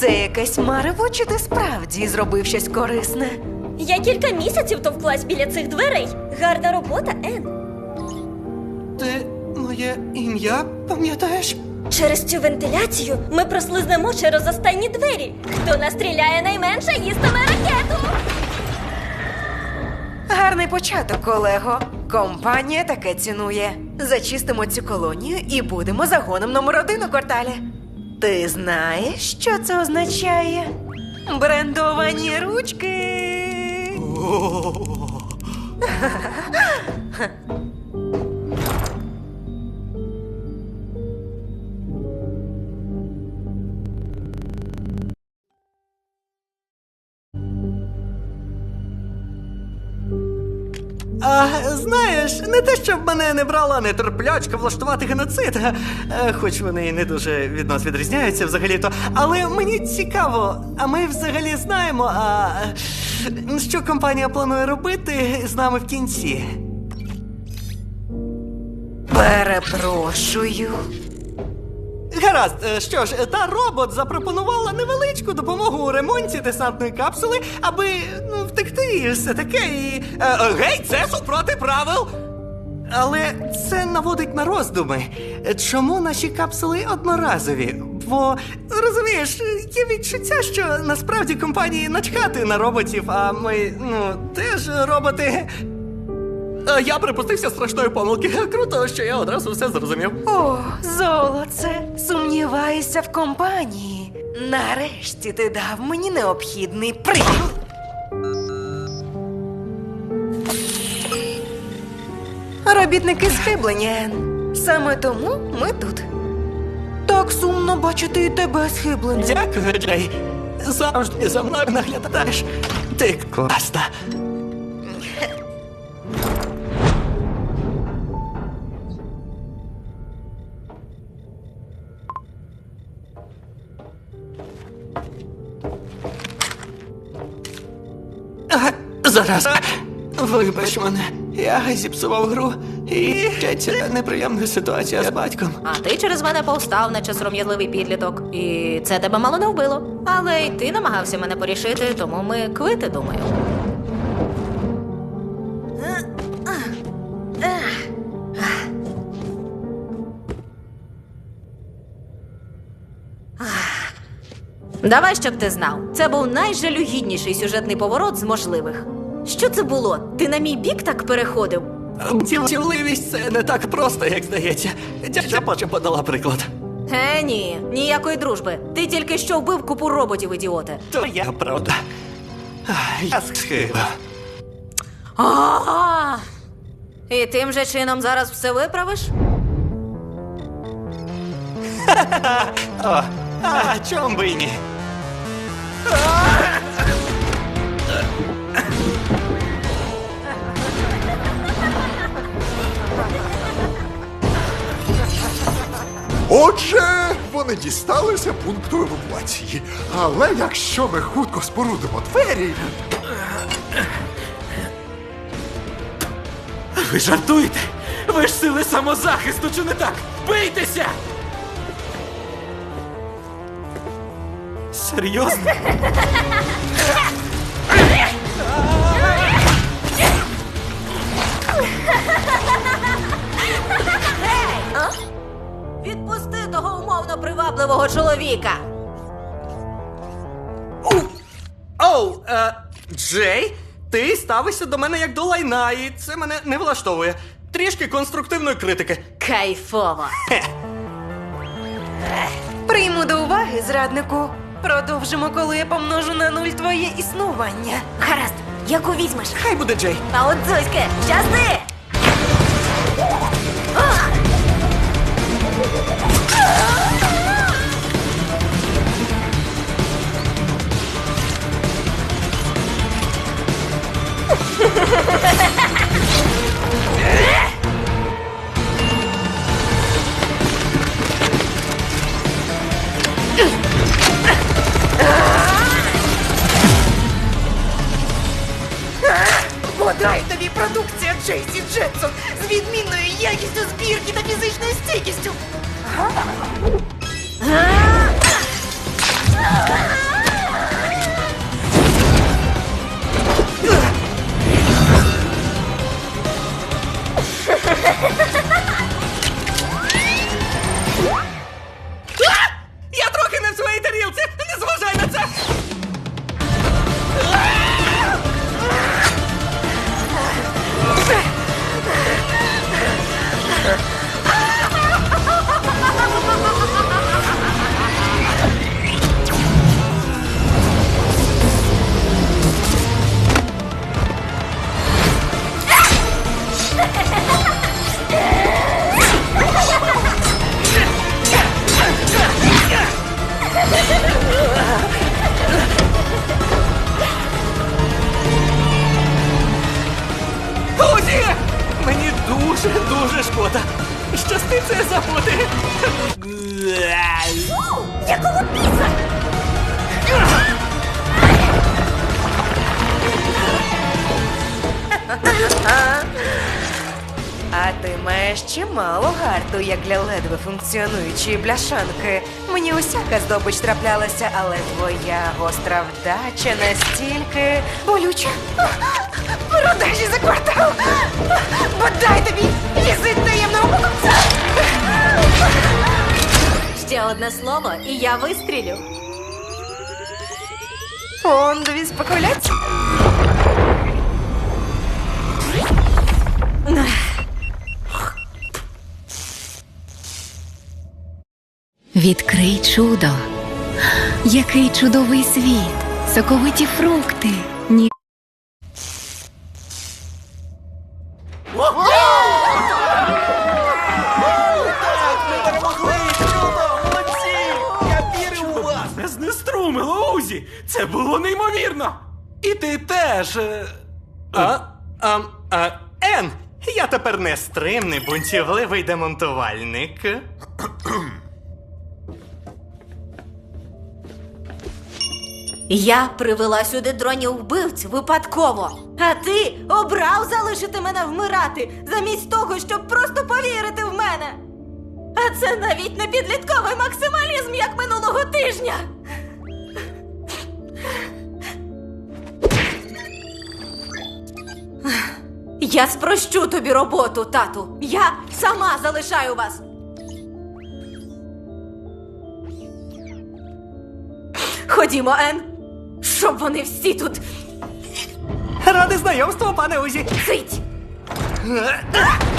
Це якесь марево, чи ти справді зробив щось корисне? Я кілька місяців товклась біля цих дверей. Гарна робота, Ен. Ти моє ім'я пам'ятаєш? Через цю вентиляцію ми прослизнемо через останні двері. Хто настріляє найменше, їстиме ракету. Гарний початок, колего. Компанія таке цінує. Зачистимо цю колонію і будемо загоном номер один у кварталі. Ти знаєш, що це означає? Брендовані ручки. А знаєш, не те, щоб мене не брала нетерплячка влаштувати геноцид, е, хоч вони і не дуже від нас відрізняються взагалі-то. Але мені цікаво, а ми взагалі знаємо, а що компанія планує робити з нами в кінці. Перепрошую. Гаразд, е, що ж, та робот запропонувала невеличку допомогу у ремонті десантної капсули, аби ну, втекти і все таке. І... Е, е, гей, це супроти правил. Але це наводить на роздуми. Чому наші капсули одноразові? Бо розумієш, є відчуття, що насправді компанії начхати на роботів, а ми ну теж роботи. Е, Я припустився страшної помилки. Круто, що я одразу все зрозумів. О, золоце, сумніваюся в компанії. Нарешті ти дав мені необхідний привід. Робітники схиблені, Ен. Саме тому ми тут. Так сумно бачити і тебе схибленим. Дякую, Джей. Завжди за мною наглядаєш. Ти класна. А, Зараз. Вибач мене. Я зіпсував гру і ще ця неприємна ситуація з батьком. А ти через мене повстав, наче сором'язливий підліток. І це тебе мало не вбило. Але й ти намагався мене порішити, тому ми квити, думаю. Давай, щоб ти знав. Це був найжалюгідніший сюжетний поворот з можливих. Що це було? Ти на мій бік так переходив? Цілливість це не так просто, як здається. Дядя Пача подала приклад. Е, ні, ніякої дружби. Ти тільки що вбив купу роботів, ідіоте. То я правда. Я схибав. А! І тим же чином зараз все виправиш? О, а чом би й ні? Отже, вони дісталися пункту евакуації. Але якщо ми хутко спорудимо двері, Ви жартуєте? Ви ж сили самозахисту, чи не так? Бийтеся! Серйозно? Відпусти того умовно привабливого чоловіка. Оу, е, Джей, ти ставишся до мене як до лайна, і це мене не влаштовує. Трішки конструктивної критики. Кайфово. Прийму до уваги, зраднику. Продовжимо, коли я помножу на нуль твоє існування. Гаразд, яку візьмеш? Хай буде Джей. А от Зоське, щасти! Продукція Джейсі Джетсон з відмінною якістю збірки та фізичною стійкістю. Маєш чимало гарту, як для ледве функціонуючої бляшанки. Мені усяка здобич траплялася, але твоя гостра вдача настільки болюча. Продажі за квартал! Бодай тобі візит таємного покупця! Ще одне слово, і я вистрілю. Фондові спекуляції? Відкрий чудо. Який чудовий світ, соковиті фрукти. Ні... Не знеструмило, Узі! Це було неймовірно! І ти теж. е, А, а, а, Ен, я тепер не стримний, бунтівливий демонтувальник. Я привела сюди дронів вбивць випадково. А ти обрав залишити мене вмирати, замість того, щоб просто повірити в мене. А це навіть не підлітковий максималізм, як минулого тижня. Я спрощу тобі роботу, тату. Я сама залишаю вас. Ходімо, Ен, щоб вони всі тут Ради знайомства, пане Узі. цить. А!